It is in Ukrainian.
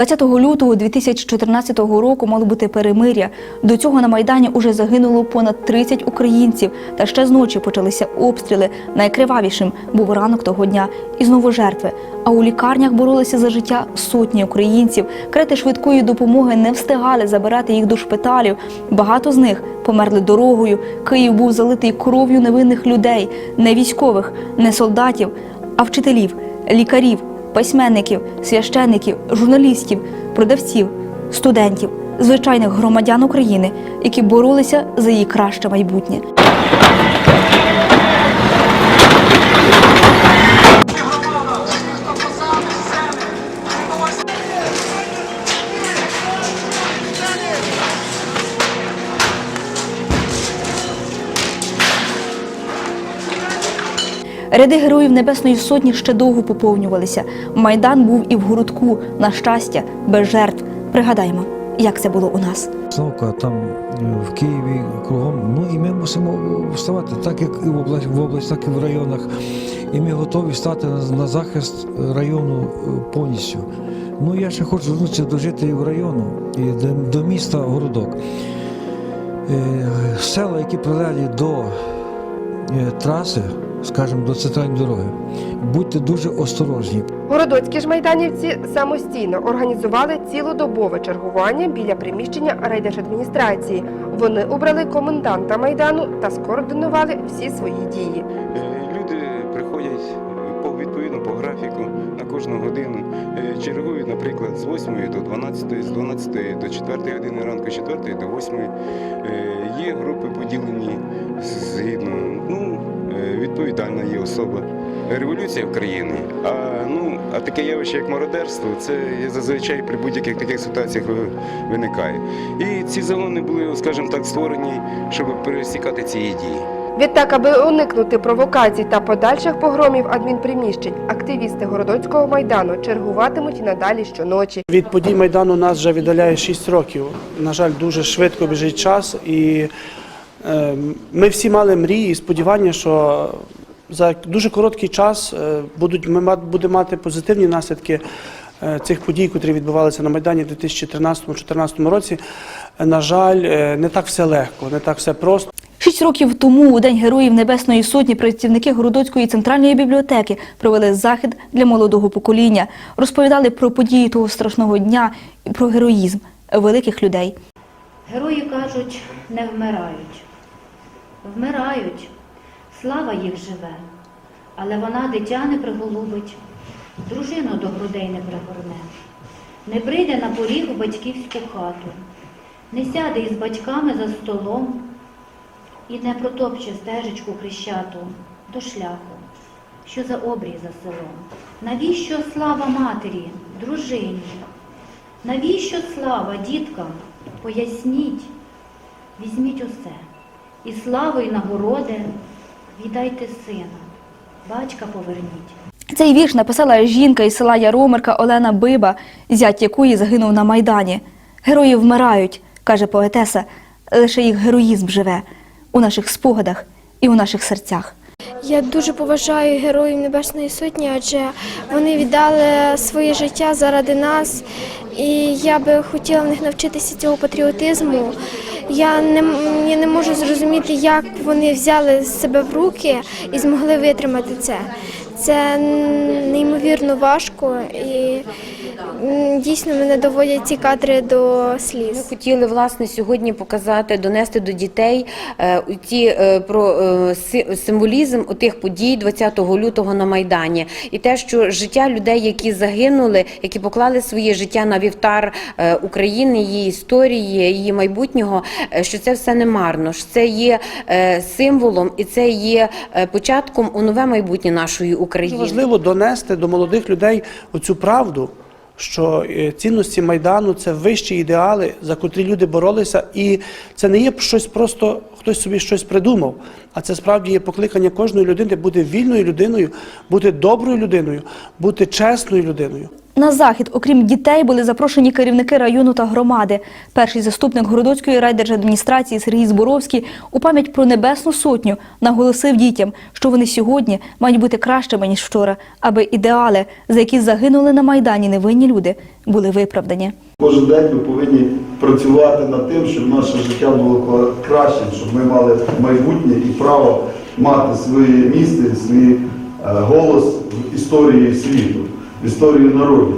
20 лютого 2014 року мало бути перемиря. До цього на майдані уже загинуло понад 30 українців. Та ще з ночі почалися обстріли. Найкривавішим був ранок того дня. І знову жертви. А у лікарнях боролися за життя сотні українців. Крети швидкої допомоги не встигали забирати їх до шпиталів. Багато з них померли дорогою. Київ був залитий кров'ю невинних людей, не військових, не солдатів, а вчителів, лікарів письменників, священників, журналістів, продавців, студентів, звичайних громадян України, які боролися за її краще майбутнє. Ряди героїв Небесної Сотні ще довго поповнювалися. Майдан був і в городку, на щастя, без жертв. Пригадаємо, як це було у нас. Обстановка там е, в Києві кругом. Ну і ми мусимо вставати так, як і в область, в область, так і в районах. І ми готові стати на, захист району е, повністю. Ну я ще хочу звернутися до жителів району і до, міста Городок. Е, Села, які прилеглі до траси, скажімо, до центральної дороги, будьте дуже осторожні. Городоцькі ж майданівці самостійно організували цілодобове чергування біля приміщення райдержадміністрації. Вони обрали коменданта майдану та скоординували всі свої дії. Кожну годину. Е, Чергують, наприклад, з 8 до 12, з 12 до 4 години ранку, з 4 до 8. Е, Є групи поділені згідно. Ну, е, відповідальна є особа. Революція в країні. А ну а таке явище, як мародерство, це зазвичай при будь-яких таких ситуаціях виникає. І ці загони були, скажімо так, створені, щоб пересікати ці дії. Відтак, аби уникнути провокацій та подальших погромів адмінприміщень, активісти Городоцького майдану чергуватимуть і надалі щоночі. Від подій Майдану нас вже віддаляє 6 років. На жаль, дуже швидко біжить час, і е, ми всі мали мрії і сподівання, що за дуже короткий час е, будуть, ми будемо мати позитивні наслідки е, цих подій, які відбувалися на Майдані в 2013-2014 році. На жаль, не так все легко, не так все просто. Шість років тому, у День Героїв Небесної Сотні, працівники Городоцької центральної бібліотеки провели захід для молодого покоління, розповідали про події того страшного дня і про героїзм великих людей. Герої кажуть, не вмирають. Вмирають, слава їх живе, але вона дитя не приголубить, дружину до грудей не пригорне, не прийде на поріг у батьківську хату, не сяде із батьками за столом і не протопче стежечку хрещату до шляху, що за обрій за селом. Навіщо слава матері, дружині? Навіщо слава діткам? Поясніть, візьміть усе. І славу, і нагороди віддайте сина, батька поверніть. Цей вірш написала жінка із села Яромирка Олена Биба, зять якої загинув на Майдані. Герої вмирають, каже поетеса, лише їх героїзм живе у наших спогадах і у наших серцях. Я дуже поважаю героїв Небесної Сотні, адже вони віддали своє життя заради нас. І я би хотіла в них навчитися цього патріотизму. Я не, я не можу зрозуміти, як вони взяли себе в руки і змогли витримати це. Це неймовірно важко і дійсно мене доводять ці кадри до Ми хотіли власне сьогодні показати, донести до дітей е, ті е, про е, си- символізм тих подій 20 лютого на майдані, і те, що життя людей, які загинули, які поклали своє життя на вівтар е, України, її історії, її майбутнього, е, що це все не марно. що Це є е, символом і це є е, початком у нове майбутнє нашої України. важливо донести до молодих людей оцю правду, що е, цінності Майдану це вищі ідеали, за котрі люди боролися, і це не є щось просто хтось собі щось придумав. А це справді є покликання кожної людини бути вільною людиною, бути доброю людиною, бути чесною людиною. На захід, окрім дітей, були запрошені керівники району та громади. Перший заступник Городоцької райдержадміністрації Сергій Зборовський у пам'ять про Небесну Сотню наголосив дітям, що вони сьогодні мають бути кращими, ніж вчора, аби ідеали, за які загинули на Майдані невинні люди, були виправдані. Кожен день ми повинні працювати над тим, щоб наше життя було кращим, щоб ми мали майбутнє і право мати своє місце, свій е, голос в історії світу, в народу.